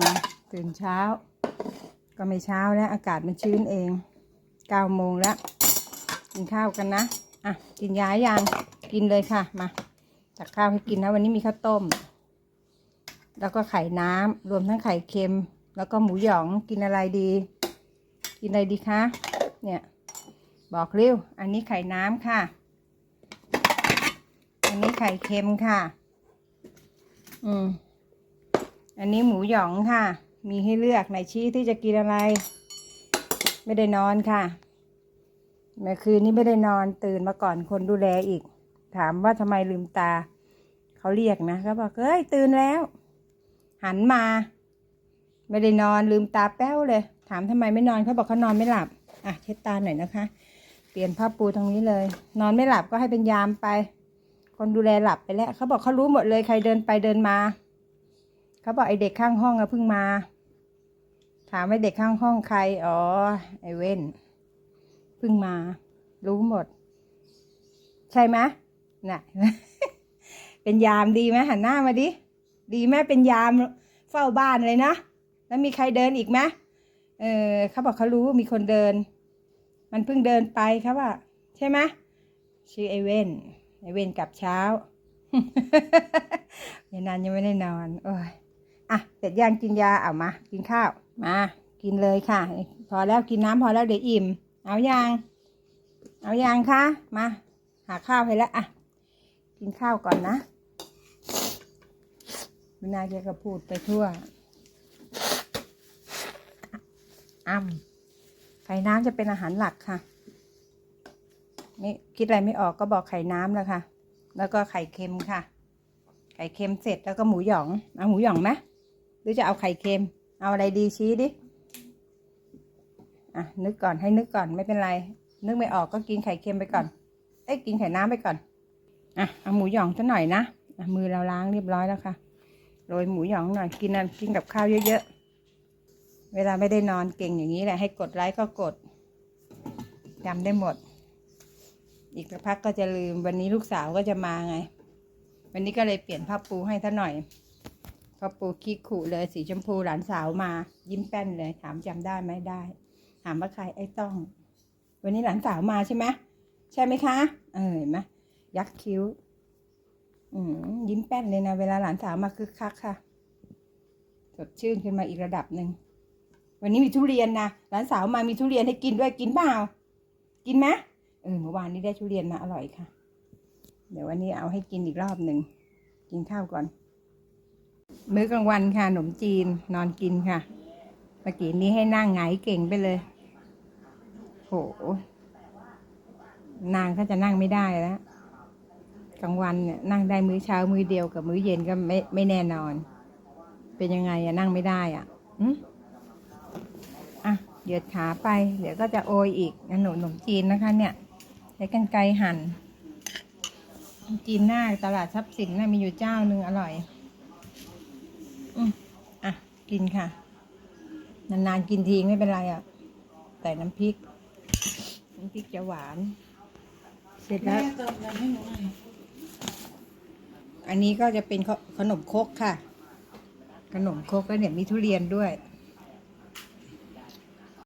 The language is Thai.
มาตื่นเช้า ก็ไม่เช้าแล้ว อากาศมันชื้นเองเก้าโมงแล้วกินข้าวกันนะอะกินย้ายยังกินเลยค่ะมาตักข้าวให้กินนะวันนี้มีข้าวต้ม แล้วก็ไข่น้ำรวมทั้งไข่เค็ม แล้วก็หมูหยองกินอะไรดี กินอะไรดีคะเนี่ย บอกเร็วอันนี้ไข่น้ำค่ะ อันนี้ไข่เค็มค่ะ อืม อันนี้หมูหยองค่ะ มีให้เลือกไหนชี้ที่จะกินอะไร ไม่ได้นอนค่ะเมื่อคืนนี้ไม่ได้นอนตื่นมาก่อนคนดูแลอีก ถามว่าทำไมลืมตา เขาเรียกนะเขาบอกเอ้ยตื่นแล้ว หันมา ไม่ได้นอนลืมตาแป้วเลย ถามทำไมไม่นอนเขาบอกเขานอนไม่หลับอะเช็ดตาหน่อยนะคะ เปลี่ยนผ้าปูตรงนี้เลย นอนไม่หลับก็ให้เป็นยามไป คนดูแลหลับไปแล้วเขาบอกเขารู้หมดเลยใครเดินไปเดินมา เขาบอกไอเด็กข้างห้องอะเพิ่งมา ถามไอเด็กข้างห้องใคร อ๋อ ไอเว้นเพิ่งมา รู้หมด ใช่ไหมน่ะ เป็นยามดีไหมหันหน้ามาดิ ดีไหมเป็นยามเฝ้าบ้านเลยนะ แล้วมีใครเดินอีกไหมเออเขาบอกเขารู้มีคนเดิน มันเพิ่งเดินไปครับว่า ใช่ไหมชื่อไอเว่นไอเว่นกลับเช้าเยนานยังไม่ได้นอน โอ้ย อะเสร็จย่างกินยาเอามา กินข้าวมา กินเลยค่ะ พอแล้วกินน้ำพอแล้วเดี๋ยวอิ่ม เอายางเอายางคะมา หาข้าวให้แล้วอะกินข้าวก่อนนะวินาแกก็พูดไปทั่วอ้ำไข่น้ำจะเป็นอาหารหลักค่ะไม่คิดอะไรไม่ออกก็บอกไข่น้ำแล้วค่ะ แล้วก็ไข่เค็มค่ะ ไข่เค็มเสร็จแล้วก็หมูหยอง เอาหมูหยองไหม หรือจะเอาไข่เค็ม เอาอะไรดีชี้ดิ อะ นึกก่อนให้นึกก่อนไม่เป็นไร นึกไม่ออกก็กินไข่เค็มไปก่อน เอ้ยกินไข่น้ำไปก่อน อะ เอาหมูหยองซะหน่อยนะอะมือเราล้างเรียบร้อยแล้วค่ะ โรยหมูหยองหน่อย กินนะกินกับข้าวเยอะๆ เวลาไม่ได้นอนเก่งอย่างนี้แหละ ให้กดไลค์ก็กดจำได้หมด อีกสักพักก็จะลืม วันนี้ลูกสาวก็จะมาไง วันนี้ก็เลยเปลี่ยนผ้าปูให้ท่าหน่อย ผ้าปูขี้ขู่เลยสีชมพูหลานสาวมา ยิ้มแป้นเลย ถามจำได้ไหมได้ ถามว่าใครไอ้ต้อง วันนี้หลานสาวมาใช่ไหมใช่ไหมคะ เออเห็นไหมยักคิ้ว อืยิ้มแป้นเลยนะ เวลาหลานสาวมาคึกคักค่ะสดชื่นขึ้นมาอีกระดับหนึ่งวันนี้มีทุเรียนนะหลานสาวมามีทุเรียนให้กินด้วยกินเปล่ากินไหมเออเมื่อวานนี้ได้ทุเรียนมาอร่อยค่ะ เดี๋ยววันนี้เอาให้กินอีกรอบหนึ่งกินข้าวก่อน มื้อกลางวันค่ะขนมจีนนอนกินค่ะเมื่อกี้นี้ให้นั่งหงเก่งไปเลย โห นางก็จะนั่งไม่ได้แล้วกลางวันเนี่ยนั่งได้มื้อเช้ามื้อเดียวกับมื้อเย็นก็ไม่ไม่แน่นอน เป็นยังไงอะนั่งไม่ได้อะอืมอะเหยียดขาไป เดี๋ยวก็จะโอยอีกขนมขนมจีนนะคะ เนี่ยใช้กันไกรหั่นขนจีนหน้าตลาดทรัพย์สินน่ะมีอยู่เจ้าหนึ่งอร่อย อืมอะ กินค่ะ นานๆกินทีไม่เป็นไรอะ แต่น้ำพริก น้ำพริกจะหวาน เสร็จแล้ว อันนี้ก็จะเป็นขขนมคกค่ะ ขนมคกแล้วเนี่ยมีทุเรียนด้วย